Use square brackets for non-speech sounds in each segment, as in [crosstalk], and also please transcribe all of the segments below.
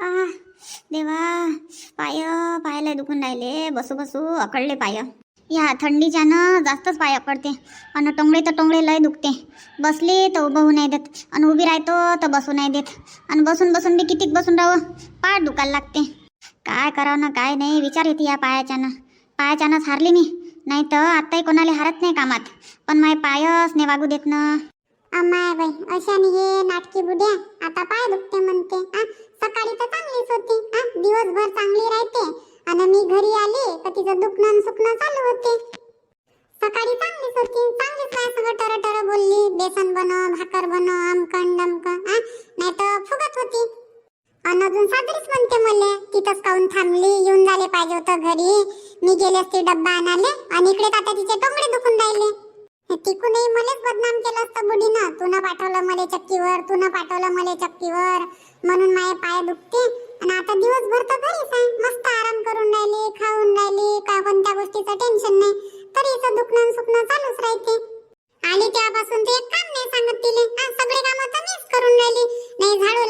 आ देवा पाय पायाला दुखून राहिले. बसू बसू अकडले पाय. या थंडीच्यानं जास्तच पाय अकडते आणि टोंगळे तर टोंगळे लय दुखते. बसली तर उभं होऊ नाही देत. आणि उभी राहतो तर बसू नाही देत. आणि बसून बसून बी कितीक बसून राहावं पाय दुखायला लागते. काय करावं ना काय नाही विचार येते या पायाच्यानं. पायाच्यानंच हारली मी. नाही तर आत्ताही कोणाला हारत नाही कामात. पण माय पायच नाही वागू देत ना. अमाय बाई. अशाने हे नाटकी बुड्या आता पाय दुखते म्हणते. आ सकाळी तर चांगलीच होती. आ दिवसभर चांगली राहते. आणि मी घरी आले तर तिचं दुखणं आणि सुकणं चालू होते. सकाळी चांगलीच होती. चांगलीच काय सगळं टर टर बोलली. बेसन बनव भाकर बनव आमकण डमकन आ नाही तर फुगत होती. आणि अजून साजरीच म्हणते मले तिथंच काऊन थांबली? येऊन झाले पाहिजे होतं घरी. मी गेले असते डब्बा आणाले आणि इकडे आता तिचे टोंगडे दुखून राहिले. तिकूनही मलेच बदनाम केलं असतं बुडीनं तू न पाठवलं मला चक्कीवर तू न पाठवलं मला चक्कीवर. म्हणून माझे पाय दुखते. आणि आता दिवसभर तर घरीच आहे. मस्त आराम करून राहिली खाऊन राहिली का कोणत्या गोष्टीचं टेन्शन नाही. तरी हिचं दुखणं सुखणं चालूच राहते. आली तेव्हापासून ते एक काम नाही सांगत तिले. सगळे कामं तर मीच करून राहिली. नाही झाडू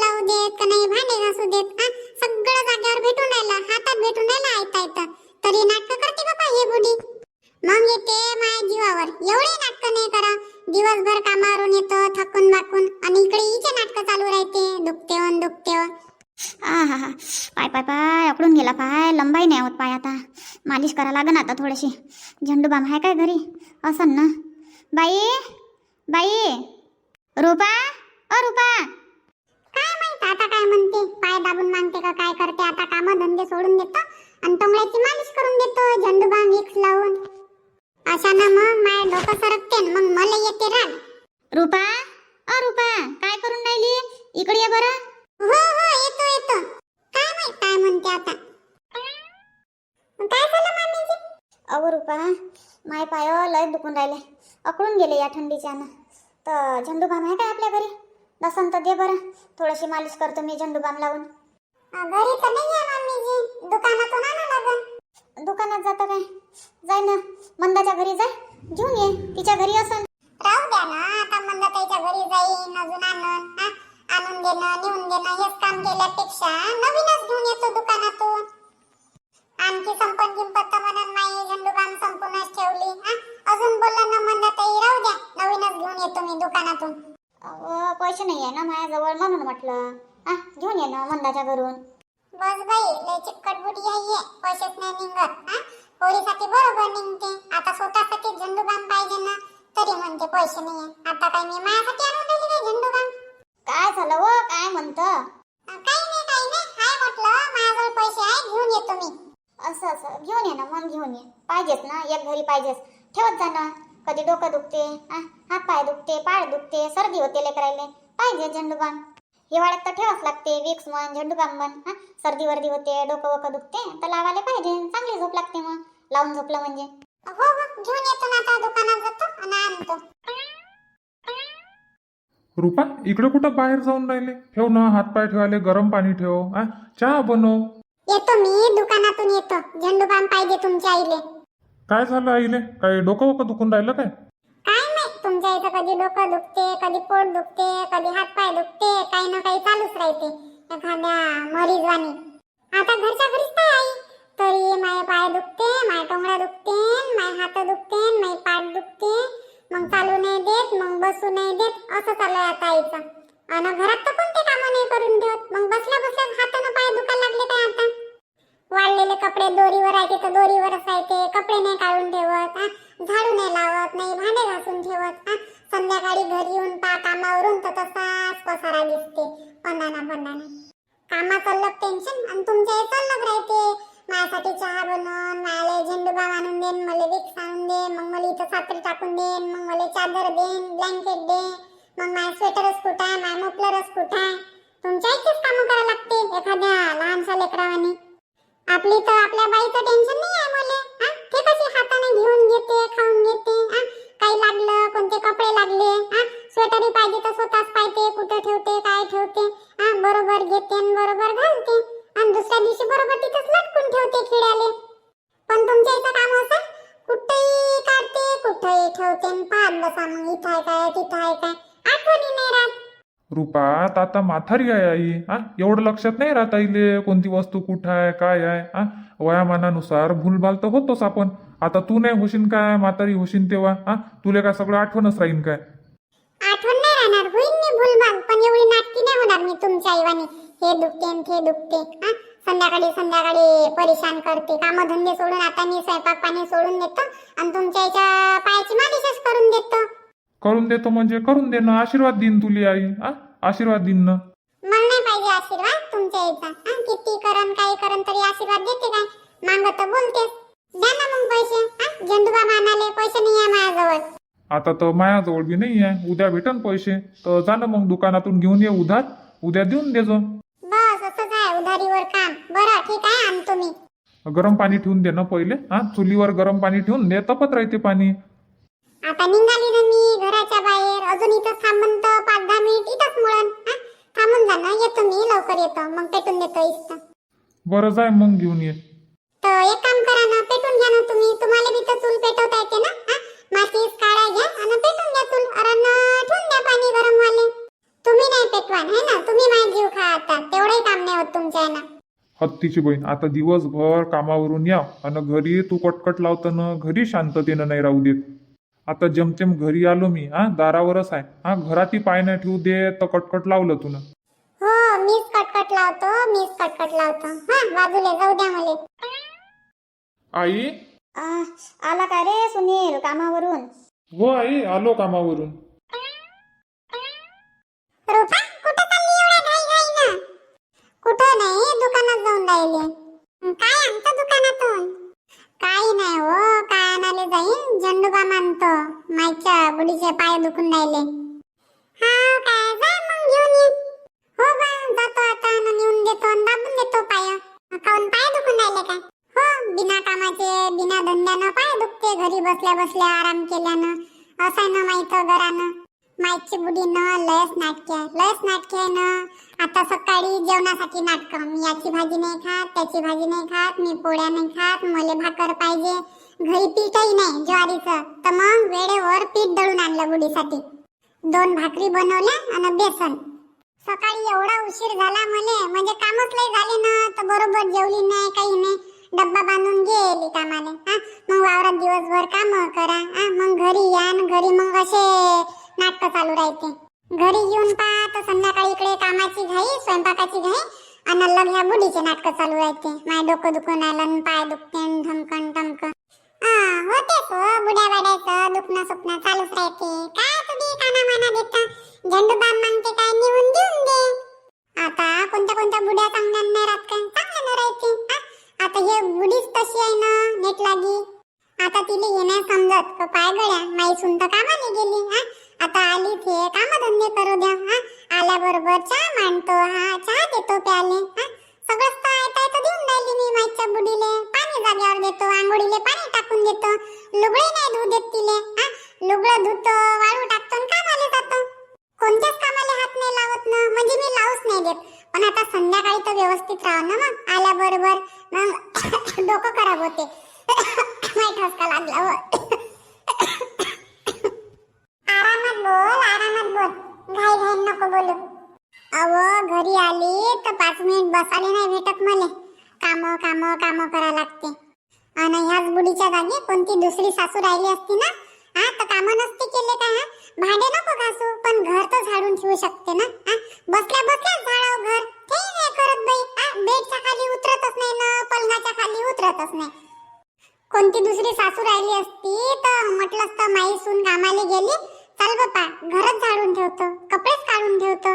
थोडीशी झेंडू बाम आहे काय घरी? असन ना. बाई बाई. रुपा अ रुपा. काय माहीत आता काय म्हणते? पाय दाबून मागते का काय करते? आता काम धंदे सोडून देतो आणि टोंगळ्याची मालिश करून देतो. झंडूबाम विक्स लावून. अशानं मग माय डोकं सरकते मग मला येते राग. रुपा अ रुपा काय करून राहिली? इकडे ये बरं. हो हो येतो येतो. काय माहीत काय म्हणते आता काय झालं मामीजी अहो रुपा माय पाय लय दुखून राहिले. अकडून गेले या थंडीच्यानं. तर झेंडू बाम आहे काय आपल्या घरी? नसन तर दे बरं. थोडीशी मालिश करतो मी झेंडू बाम लावून घरी तर नाही आहे मामीजी दुकानातून आणा लागन. दुकानात जातं काय? जाय ना. मंदाच्या घरी जाय. घेऊन ये. तिच्या घरी असन. राहू द्या ना. आता मंदाताईच्या घरी जाईन अजून आणून? आणून देणं नेऊन देणं हेच काम केल्यापेक्षा नवीनच घेऊन येतो दुकानातून. किंपत तर म्हणून नाही झेंडूबाम संपूनच ठेवली हा? अजून बोलला ना मंदाताई राहू द्या नवीनच घेऊन येतो मी दुकानातून. अहो, पैसे नाही आहे ना माझ्याजवळ म्हणून म्हटलं. आ घेऊन ये ना मंदाच्या घरून. बस बाई लय चिकट बुडी आहे पैसेच नाही निघत हा? पोरीसाठी बरोबर निघते आता स्वतःसाठी झेंडूबाम पाहिजे ना तरी म्हणते पैसे नाही आता काय मी माझ्यासाठी आणून राहिली काय झेंडूबाम? काय झालं व? काय म्हणतं? काही नाही काही नाही हाय म्हटलं माझ्याजवळ पैसे आहे घेऊन येतो मी. असं असं. घेऊन ये ना मग घेऊन ये. पाहिजेच ना एक घरी पाहिजेच. ठेवत जा ना. कधी डोकं दुखते हात पाय दुखते पाय दुखते सर्दी होते लेकरायले पाहिजे झेंडूबाम हिवाळ्यात तर ठेवाच लागते विक्स म्हण झेंडूबाम म्हण हा. सर्दी वर्दी होते डोकं वोकं दुखते तर लावायला पाहिजे. चांगली झोप लागते मग. लावून झोपलं म्हणजे. हो हो. घेऊन येतो ना आता दुकानात जातो आणि आणतो. रुपा इकडे कुठं बाहेर जाऊन राहिले? ठेव ना हातपाय ठेवायले गरम पाणी ठेव आ. चहा बनव. येतो मी दुकानातून येतो. झेंडूबाम पाहिजे तुमच्या आईले. काय झालं आईले? काही डोकं वोकं दुखून राहिलं काय? काय नाही तुमच्या इथं कधी डोकं दुखते कधी पोट दुखते कधी हात पाय दुखते काही ना काही चालूच राहते. एखाद्या मरीजवानी. आता घरच्या घरीच काय आई. तरी माझे पाय दुखते माझे टोंगळ्या दुखते माझे हात दुखते माझे पाठ दुखते. मग चालू नाही देत मग बसू नाही देत. असं चालू आहे आता आईचं. आणि घरात तर कोणते कामं नाही करून देत. मग बसल्या बसल्या हातानं पाय दुखायला लागले काय आता? वाळलेले कपडे दोरीवर आहे तर दोरीवरच आहे ते. कपडे नाही काढून ठेवत झाडू नाही लावत नाही भांडे घासून ठेवत संध्याकाळी घरी येऊन पा कामावरून तर तसाच पसारा दिसते. पंधाना पंधाना कामात लग टेन्शन आणि तुमच्या इथं चाललंच राहते. माझ्यासाठी चहा बनवून मला झेंडूबाम आणून देन मला विक्स आणून दे मग मला इथं सात्री टाकून देन मग मला चादर देन ब्लँकेट दे मग माय स्वेटरच कुठं आहे? माय मोपलरच कुठं आहे? तुमच्या इथेच कामं करावं लागते एखाद्या लहानशा लेकरावाने. आपली तर आपल्या बाईचं टेन्शन नाही आहे मला हा? ते कशी हाताने घेऊन घेते खाऊन घेते हा? काही लागलं कोणते कपडे लागले हा? स्वेटरही पाहिजे तर स्वतःच पाहिजे कुठं ठेवते काय ठेवते हा? बरोबर घेते आणि बरोबर घालते. आणि दुसऱ्या दिवशी बरोबर तिथंच लटकून ठेवते खिड्याले. पण तुमच्या इथं काम असं कुठेही काढते कुठेही ठेवते आणि पाहत बसा मग इथं आहे काय तिथं आहे काय. रुपात आता म्हातारी आहे आई हा? एवढं लक्षात नाही राहत आईले कोणती वस्तू कुठं आहे काय आहे हा? वयामानानुसार भूलभाल तर होतोच आपण. आता तू नाही होशील काय म्हातारी होशील तेव्हा हा? तुला काय सगळं आठवणच राहीन काय? आठवण नाही राहणार होईल मी भूलभाल पण एवढी नाटकी नाही होणार मी तुमच्या आईवानी. हे दुखते न ते दुखते हा? संध्याकाळी संध्याकाळी परेशान करते. कामं धंदे सोडून आता मी स्वयंपाक पाणी सोडून देतो आणि तुमच्या आईच्या पायाची मालिशच करून देतो. करून देतो म्हणजे करून दे ना आशीर्वाद देईन तुली आई हा? आशीर्वाद देईन ना मला नाही पाहिजे आशीर्वाद तुमच्या आईचा हा किती करन काही करन तरी आशीर्वाद देते काय? मागं तर बोलतेस. द्या ना मग पैसे. हा झेंडूबा मानाले पैसे नाही आहे माझ्याजवळ. आता तर मायाजवळ बी नाही आहे. उद्या भेटन पैसे. तर ना मग दुकानातून घेऊन ये उधार. उद्या देऊन देजो बस असंच आहे. उधारीवर काम. बरं ठीक आहे आणतो मी. गरम पाणी ठेवून दे ना पहिले. हा चुलीवर गरम पाणी ठेवून दे. तपत राहते पाणी. आता निघाली ना मी घराच्या बाहेर. अजून इथं थांबून तर पाच दहा मिनिट इथंच मुळन हा? थांबून जा ना. येतो मी. लवकर येतो. मग पेटून देतो इथं. बरं जाय मग घेऊन ये. तर एक काम करा ना. पेटून घ्या ना तुम्ही. तुम्हाला बी तर चूल पेटवता येते ना? हा? काढा घ्या आणि पेटून घ्या चूल. अरण ठेवून द्या पाणी गरम वाले तुम्ही नाही पेटवान है ना? तुम्ही माझे जीव खा आता. तेवढंही काम नाही होत तुमच्या हत्तीची बहीण आता दिवसभर कामावरून या. आणि घरी तू कटकट लावताना घरी शांततेनं नाही राहू देत. आता जमतेम घरी आलो मी हा दारावरच आहे. हा घरातही पाय नाही ठेवू दे तर कटकट लावलं तुला हो मीच कटकट लावतो मीच कटकट लावतो. हा बाजूला जाऊ द्या मला. आई? आ, आला का रे सुनील कामावरून? हो आई आलो कामावरून. माईच्या पाय दुखून राहिले. हा काय जाय मग घेऊन ये. हो बा जातो आता आणि नेऊन देतो आणि दाबून देतो पाय. काऊन पाय दुखून राहिले काय? हो बिना कामाचे बिना धंद्यानं पाय दुखते घरी बसल्या बसल्या आराम केल्यानं. असं ना माहीत घरानं. माईची बुडीनं लयच नाटके लयच नाटके आहे ना. आता सकाळी जेवणासाठी नाटकं. मी याची भाजी नाही खात त्याची भाजी नाही खात मी पोळ्या नाही खात मले भाकर पाहिजे. घरी पीठही नाही ज्वारीचं. तर मग? वेळेवर पीठ दळून आणलं गुडीसाठी दोन भाकरी बनवल्या आणि बेसन. सकाळी एवढा उशीर झाला मले म्हणजे कामच लय झाले ना तर बरोबर जेवली नाही काही नाही. डब्बा बांधून गेली कामाले हा? मग वावरात दिवसभर काम करा हा? मग घरी या घरी मग असे नाटक चालू राहते. घरी येऊन पहा तर संध्याकाळी इकडे कामाची घाई स्वयंपाकाची घाई आणि लग ह्या बुडीचे नाटक चालू राहते. माय डोकं दुखून आलं पाय दुखते न धमकन टमकन. होतेच हो बुड्या वाड्याचं दुखणं सुखणं चालूच राहते. काय तुम्ही काना माना देता? झेंडू बाम मागते काय? नेऊन देऊन दे. आता कोणत्या कोणत्या बुड्या चांगल्या नाही राहत काय? चांगल्या नाही राहते आता हे बुडीच तशी आहे ना नेट लागी. आता तिला हे नाही समजत. का पाय गळ्या. माई सुन तर कामाला गेली. हा आता आली थे कामधंदे करू द्या. हा आल्याबरोबर चहा मांडतो. हा चहा देतो प्याले. हा सगळंच तर ऐकाय तर देऊन राहिली मी माईच्या बुडीले. जाग्यावर देतो आंघोळीले पाणी टाकून देतो. लुगडे नाही धुऊ देत तिले हा? लुगडं धुतो वाळू टाकतो आणि कामाला जातो. कोणत्याच कामाला हात नाही लावत ना म्हणजे मी लावूच नाही देत. पण आता संध्याकाळी तर व्यवस्थित राहा ना मग आल्याबरोबर. मग [coughs] डोकं खराब होते. [coughs] माहीत ठसका लागला हो. [coughs] आरामात बोल आरामात बोल. घाई घाई नको बोलू. अव घरी आली तर पाच मिनिट बसायला नाही भेटत मला. कामं कामं कामं करा लागते. आणि ह्याच बुडीच्या जागी कोणती दुसरी सासू राहिली असती ना हा तर कामं नसते केले काय हा भांडे नको घासू पण घर तर झाडून ठेवू शकते ना हा. बसल्या बसल्या झाडाव घर ते नाही करत बाई हा बेडच्या खाली उतरतच नाही ना पलंगाच्या खाली उतरतच नाही. कोणती दुसरी सासू राहिली असती तर म्हटलं असतं माई सून कामाला गेली चल बापा घरच झाडून ठेवतो कपडेच काढून ठेवतो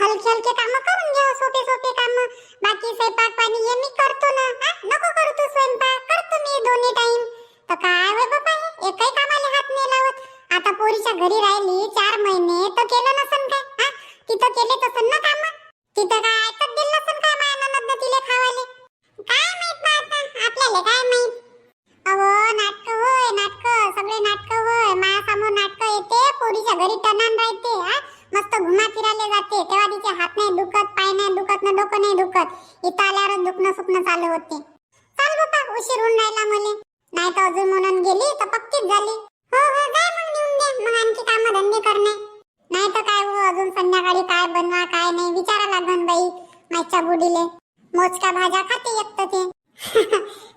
हलके हलके काम करून घ्या सोपे सोपे काम. बाकी स्वयंपाक पाणी हे मी करतो ना आ, नको करतो स्वयंपाक करतो मी दोन्ही टाइम तर काय होय बापा हे? एकही कामाला हात नाही लावत. आता पोरीच्या घरी राहिली चार महिने तर केलं नसन काय आ? तिथं केले तसन ना काम तिथं काय ऐकत दिलं नसन काय माया ननद तिले खावाले काय माहीत बा आता आपल्याला काय माहीत अहो नाटक होय नाटक सगळे नाटक होय माझ्यासमोर नाटक येते पोरीच्या घरी टनान राहते हा मस्त घुमा फिरायला जाते तेव्हा तिचे हात नाही दुखत पाय नाही दुखत ना डोकं नाही दुखत इथं आल्यावर दुखणं सुखणं चालू होते चाल बाबा उशीर होऊन राहिला मले नाही तर अजून म्हणून गेली तर पक्कीच झाली हो हो जाय मग नेऊन दे मग आणखी काम धंदे करणे नाही तर काय हो अजून संध्याकाळी काय बनवा काय नाही विचारा लागन बाई माझ्या बुडीले मोजक्या भाज्या खाते एकटं ते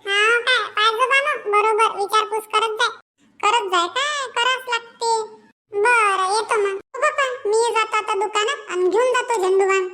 हा काय पाहिजे बा ना बरोबर विचारपूस करत जाय करत जाय काय करावंच लागते बरं येतो मग हो बाप्पा मी जातो आता दुकानात आणि घेऊन जातो झेंडूबाम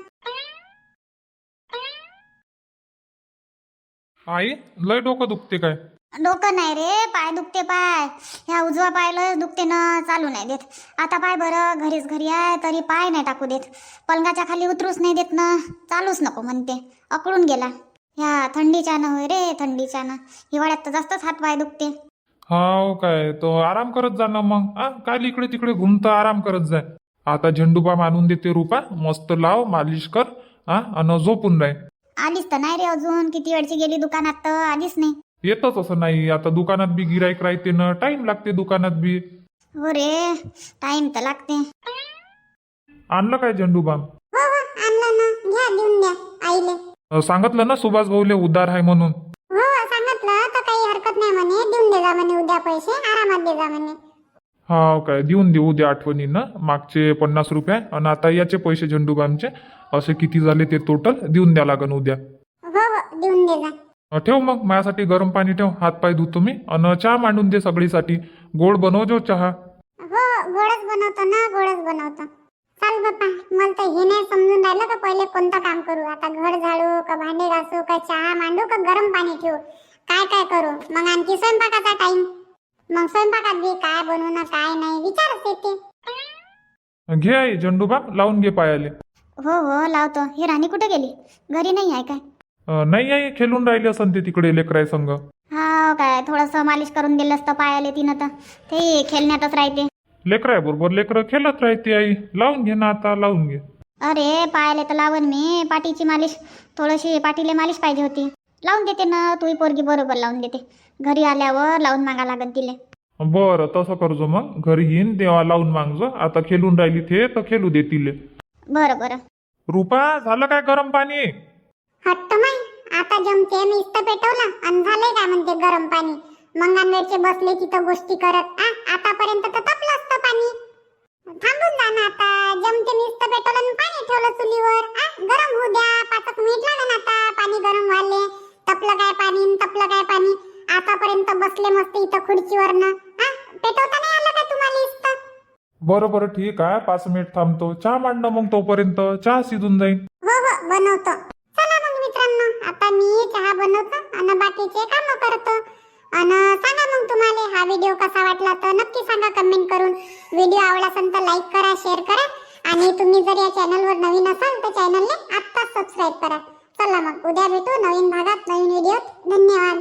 आई लय डोकं दुखते काय? डोकं नाही रे पाय दुखते पाय. ह्या उजवा पायला दुखते ना चालू नाही देत. आता पाय बरं घरीच घरी आहे तरी पाय नाही टाकू देत. पलंगाच्या खाली उतरूच नाही देत ना. चालूच नको म्हणते. अकळून गेला. ह्या थंडीच्यानं होय रे थंडीच्यानं. हिवाळ्यात तर जास्तच हात पाय दुखते. हाव काय तो आराम करत जा ना मग. आ काय इकडे तिकडे घुमता आराम करत जाय आता झेंडूबाम आणून देते रुपा. मस्त लाव मालिश कर. आ अन झोपून राह आलीच तर नाही रे अजून. किती वेळची गेली दुकानात तर? आलीच नाही. येतच असं नाही. आता दुकानात बी गिराईक राहते ना. टाइम लागते दुकानात बी. हो रे. टाइम तर लागते. आणलं काय झेंडूबाम हो हो. आणलं ना घ्या देऊन द्या आईले. अ, सांगितलं ना सुभाष भाऊले उदार आहे म्हणून. हो, सांगितलं. तर काही हरकत नाही म्हणे. देऊन दे जा म्हणे उद्या पैसे. आरामात दे जा म्हणे. हा काय देऊन देऊ द्या आठवणीनं. मागचे पन्नास रुपये आणि आता याचे पैसे झेंडूबामचे असे किती झाले ते टोटल देऊन द्या लागन उद्या. हो हो. देऊन दे जा अ, ठेव मग. माझ्यासाठी गरम पाणी ठेव. हात पाय धुतो मी. आणि चहा मांडून दे सगळीसाठी. गोड बनवजो चहा. हो गोडच बनवतो ना. गोडच बनवतो. चाल बाप्पा. मला तर हे नाही समजून राहिलं का पहिले कोणतं काम करू? आता घर झाडू का भांडे घासू का चहा मांडू का गरम पाणी ठेवू? काय काय करू? मग आणखी स्वयंपाकाचा टाइम मग स्वयंपाकात बी काय बनवू ना काय नाही विचारच येते. घे आई झेंडूबाम लावून घे पायाले. हो हो लावतो. ही राणी कुठे गेली? घरी नाही आहे काय? अ, नाही आई खेळून राहिले असन ते तिकडे लेकराय संग. हा काय थोडंसं मालिश करून दिलं असतं पायाले तिनं तर. ते खेळण्यातच राहते. लेकराय बरोबर लेकरं खेळत राहते आई. लावून घे ना आता लावून घे. अरे पायाले तर लावन मी पाठीची मालिश. थोडीशी पाठीले मालिश पाहिजे होती. लावून देते ना तुही पोरगी बरोबर लावून देते. घरी आल्यावर लावून मागा लागन तिले. बरं तसं करजो मग. घरी येईन तेव्हा लावून मागजो. आता खेळून राहिली ते तर खेळू दे तिले. बरं बरं. रुपा झालं काय गरम पाणी? हट्ट माई आता जमते मी इस्त पेटवला आणि झालंय काय म्हणते गरम पाणी. मंगांवरचे बसले तिथं गोष्टी करत आ आतापर्यंत तर तपलं असतं पाणी. थांबून जा ना आता जमते मी इस्त पेटवलं आणि पाणी ठेवलं चुलीवर. आ गरम होऊ द्या पाच एक मिनिट लागन आता पाणी गरम व्हायले. तपलं काय पाणी न तपलं काय पाणी? आतापर्यंत बसले मस्त इथं खुर्चीवरनं. आ? पेटवता नाही आलं का तुम्हाला इस्त? बरं बरं ठीक आहे. पाच मिनिट थांबतो. चहा मांडणं मग तोपर्यंत. चहा शिजून जाईल. हो हो बनवतो. चला मग मित्रांनो आता मी चहा बनवतो आणि बाकीचे काम करतो. आणि सांगा मग तुम्हाला हा व्हिडिओ कसा वाटला तर नक्की सांगा कमेंट करून. व्हिडिओ आवडला असेल तर लाईक करा शेअर करा. आणि तुम्ही जर या चॅनलवर नवीन असाल तर चॅनलने आत्ताच सबस्क्राईब करा. चला मग उद्या भेटू नवीन भागात नवीन व्हिडिओत धन्यवाद.